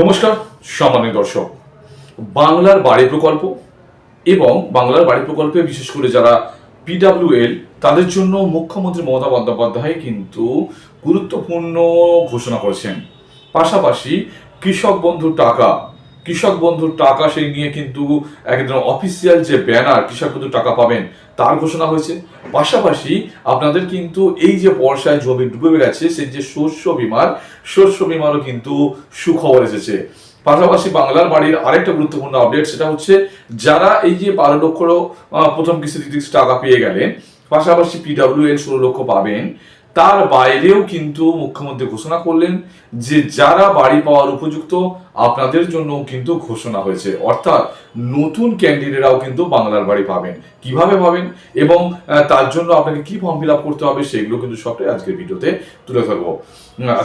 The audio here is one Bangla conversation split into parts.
নমস্কার সম্মানীয় দর্শক। বাংলার বাড়ি প্রকল্প এবং বাংলার বাড়ি প্রকল্পে বিশেষ করে যারা পিডাব্লিউএল তাদের জন্য মুখ্যমন্ত্রী মমতা বন্দ্যোপাধ্যায় কিন্তু গুরুত্বপূর্ণ ঘোষণা করেছেন। পাশাপাশি কৃষক বন্ধুর টাকা কৃষক বন্ধুর টাকা সেই নিয়ে কিন্তু একদম অফিসিয়াল যে ব্যানার কৃষক বন্ধুর টাকা পাবেন, তার ঘোষণা হয়েছে। পাশাপাশি আপনাদের কিন্তু এই যে বর্ষায় জমি ডুবে গেছে, সেই যে শস্য বিমার, শস্য বিমারও কিন্তু সুখবর এসেছে। পাশাপাশি বাংলার বাড়ির আরেকটা গুরুত্বপূর্ণ আপডেট সেটা হচ্ছে যারা এই যে বারো লক্ষ প্রথম কিস্তি টাকা পেয়ে গেলেন, পাশাপাশি পিডাব্লিউএল ষোলো লক্ষ পাবেন, তার বাইরেও কিন্তু মুখ্যমন্ত্রী ঘোষণা করলেন যে যারা বাড়ি পাওয়ার উপযুক্ত আপনাদের জন্য কিন্তু ঘোষণা হয়েছে। অর্থাৎ নতুন ক্যান্ডিডেটরাও কিন্তু বাংলার বাড়ি পাবেন। কীভাবে পাবেন? এবং তার জন্য আপনাকে কি ফর্ম ফিল আপ করতে হবে সেগুলো কিন্তু সবটাই আজকের ভিডিওতে তুলে ধরবো।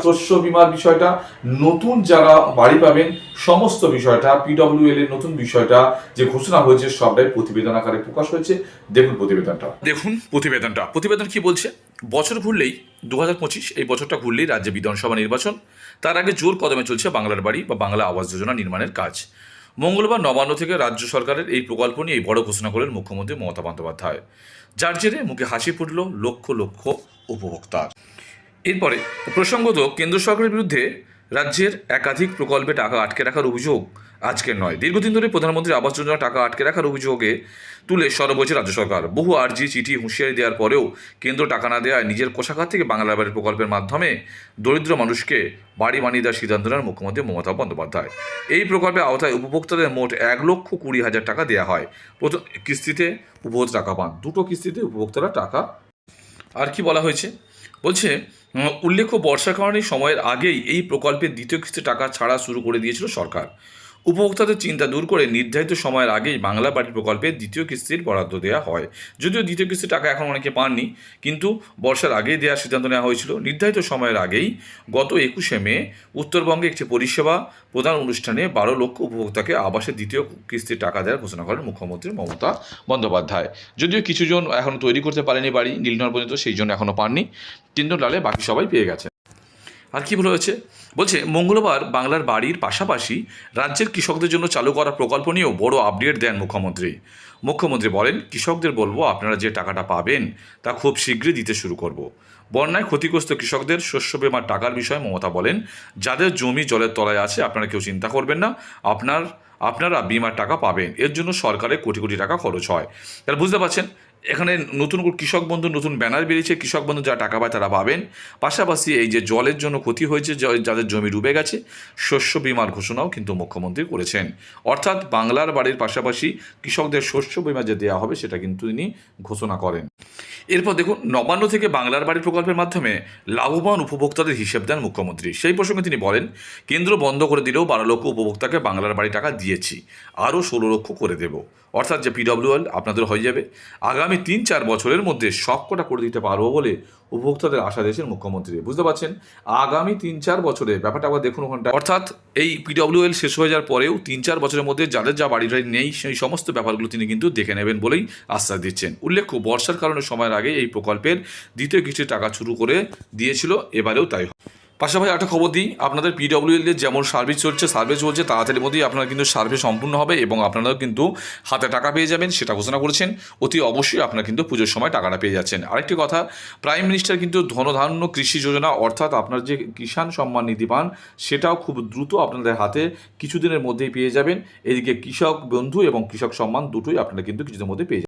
শস্য বিমার বিষয়টা, নতুন যারা বাড়ি পাবেন, সমস্ত বিষয়টা পিডব্লিউএল এর নতুন বিষয়টা যে ঘোষণা হয়েছে সবটাই প্রতিবেদন আকারে প্রকাশ হয়েছে। দেখুন প্রতিবেদনটা। দেখুন প্রতিবেদনটা। প্রতিবেদন কি বলছে? বছর ঘুরলেই দুহাজার পঁচিশ এই বছরটা ঘুরলেই রাজ্যে বিধানসভা নির্বাচন। তার আগে জোর কদমে চলছে বাংলার বাড়ি বা বাংলা আবাস যোজনা নির্মাণের কাজ। মঙ্গলবার নবান্ন থেকে রাজ্য সরকারের এই প্রকল্প নিয়ে এই বড় ঘোষণা করলেন মুখ্যমন্ত্রী মমতা বন্দ্যোপাধ্যায়। যার জেরে মুখে হাসি ফুটল লক্ষ লক্ষ উপভোক্তার। এরপরে প্রসঙ্গত কেন্দ্র সরকারের বিরুদ্ধে রাজ্যের একাধিক প্রকল্পে টাকা আটকে রাখার অভিযোগ আজকের নয়। দীর্ঘদিন ধরে প্রধানমন্ত্রী আবাস যোজনা টাকা আটকে রাখার অভিযোগে তুলে সরব হয়েছে রাজ্য সরকার। বহু আর্জি, চিঠি, হুঁশিয়ারি দেওয়ার পরেও কেন্দ্র টাকা না দেওয়ায় নিজের কোষাগার থেকে বাংলা বাড়ির প্রকল্পের মাধ্যমে দরিদ্র মানুষকে বাড়ি বানিয়ে দেওয়ার সিদ্ধান্ত নেন মুখ্যমন্ত্রী মমতা বন্দ্যোপাধ্যায়। এই প্রকল্পের আওতায় উপভোক্তাদের মোট এক লক্ষ কুড়ি হাজার টাকা দেওয়া হয়। প্রথম কিস্তিতে উপভোক্তা টাকা পান। দুটো কিস্তিতে উপভোক্তারা টাকা আর কি বলা হয়েছে? বলছে উল্লেখ্য উল্লেখ্য কারণে সময়ের আগেই এই প্রকল্পের দ্বিতীয় কিস্তি টাকা ছাড়া শুরু করে দিয়েছিল সরকার। উপভোক্তাদের চিন্তা দূর করে নির্ধারিত সময়ের আগেই বাংলা বাড়ি প্রকল্পে দ্বিতীয় কিস্তির বরাদ্দ দেওয়া হয়। যদিও দ্বিতীয় কিস্তির টাকা এখন অনেকে পাননি, কিন্তু বর্ষার আগেই দেওয়ার সিদ্ধান্ত নেওয়া হয়েছিল। নির্ধারিত সময়ের আগেই গত একুশে মে উত্তরবঙ্গে একটি পরিষেবা প্রদান অনুষ্ঠানে বারো লক্ষ উপভোক্তাকে আবাসের দ্বিতীয় কিস্তির টাকা দেওয়ার ঘোষণা করেন মুখ্যমন্ত্রী মমতা বন্দ্যোপাধ্যায়। যদিও কিছুজন এখনও তৈরি করতে পারেনি বাড়ি নীলনগর পর্যন্ত সেই জন্য এখনও পাননি। তিনজন লালে বাকি সবাই পেয়ে গেছে। আর কি বলা হয়েছে? বলছে, মঙ্গলবার বাংলার বাড়ির পাশাপাশি রাজ্যের কৃষকদের জন্য চালু করা প্রকল্প নিয়েও বড় আপডেট দেন মুখ্যমন্ত্রী। মুখ্যমন্ত্রী বলেন, কৃষকদের বলব, আপনারা যে টাকাটা পাবেন, তা খুব শীঘ্রই দিতে শুরু করব। বন্যায় ক্ষতিগ্রস্ত কৃষকদের শস্য বিমার টাকার বিষয়ে মমতা বলেন, যাদের জমি জলের তলায় আছে, আপনারা কেউ চিন্তা করবেন না। আপনার আপনারা বিমার টাকা পাবেন। এর জন্য সরকারের কোটি কোটি টাকা খরচ হয়। তাহলে বুঝতে পারছেন? এখানে নতুন কৃষক বন্ধু, নতুন ব্যানার বেরিয়েছে। কৃষক বন্ধু যারা টাকা পায় তারা পাবেন। পাশাপাশি এই যে জলের জন্য ক্ষতি হয়েছে যাদের জমি ডুবে গেছে, শস্য বিমার ঘোষণাও কিন্তু মুখ্যমন্ত্রী করেছেন। অর্থাৎ বাংলার বাড়ির পাশাপাশি কৃষকদের শস্য বিমা যে দেওয়া হবে, সেটা কিন্তু তিনি ঘোষণা করেন। এরপর দেখুন, নবান্ন থেকে বাংলার বাড়ি প্রকল্পের মাধ্যমে লাভবান উপভোক্তাদের হিসেব দেন মুখ্যমন্ত্রী। সেই প্রসঙ্গে তিনি বলেন, কেন্দ্র বন্ধ করে দিলেও বারো লক্ষ উপভোক্তাকে বাংলার বাড়ি টাকা দিয়েছি। আরও ষোলো লক্ষ করে দেব। অর্থাৎ যে পিডব্লিউএল আপনাদের হয়ে যাবে। আগামী তিন চার বছরের মধ্যে সবকটা করে দিতে পারব বলে উপভোক্তাদের আশা দিয়েছেন মুখ্যমন্ত্রী। বুঝতে পারছেন? আগামী তিন চার বছরে, ব্যাপারটা আবার দেখুন ওখানটা অর্থাৎ এই পিডব্লিউএল শেষ হয়ে যাওয়ার পরেও তিন চার বছরের মধ্যে যাদের যা বাড়ি টাড়ি নেই, সেই সমস্ত ব্যাপারগুলো তিনি কিন্তু দেখে নেবেন বলেই আশ্বাস দিচ্ছেন। উল্লেখ্য, বর্ষার কারণে সময়ের আগে এই প্রকল্পের দ্বিতীয় কিস্তির টাকা শুরু করে দিয়েছিল। এবারেও তাই। পাশাপাশি একটা খবর দিই, আপনাদের পিডব্লিউএল এর যেমন সার্ভিস চলছে সার্ভে চলছে, তাড়াতাড়ির মধ্যেই আপনারা কিন্তু সার্ভে সম্পূর্ণ হবে এবং আপনারাও কিন্তু হাতে টাকা পেয়ে যাবেন, সেটা ঘোষণা করেছেন। অতি অবশ্যই আপনারা কিন্তু পুজোর সময় টাকাটা পেয়ে যাচ্ছেন। আরেকটি কথা প্রাইম মিনিস্টার কিন্তু ধনধান্য কৃষি যোজনা, অর্থাৎ আপনার যে কিষাণ সম্মান নিধি পান, সেটাও খুব দ্রুত আপনাদের হাতে কিছুদিনের মধ্যেই পেয়ে যাবেন। এদিকে কৃষক বন্ধু এবং কৃষক সম্মান দুটোই আপনারা কিন্তু কিছুদিনের মধ্যে পেয়ে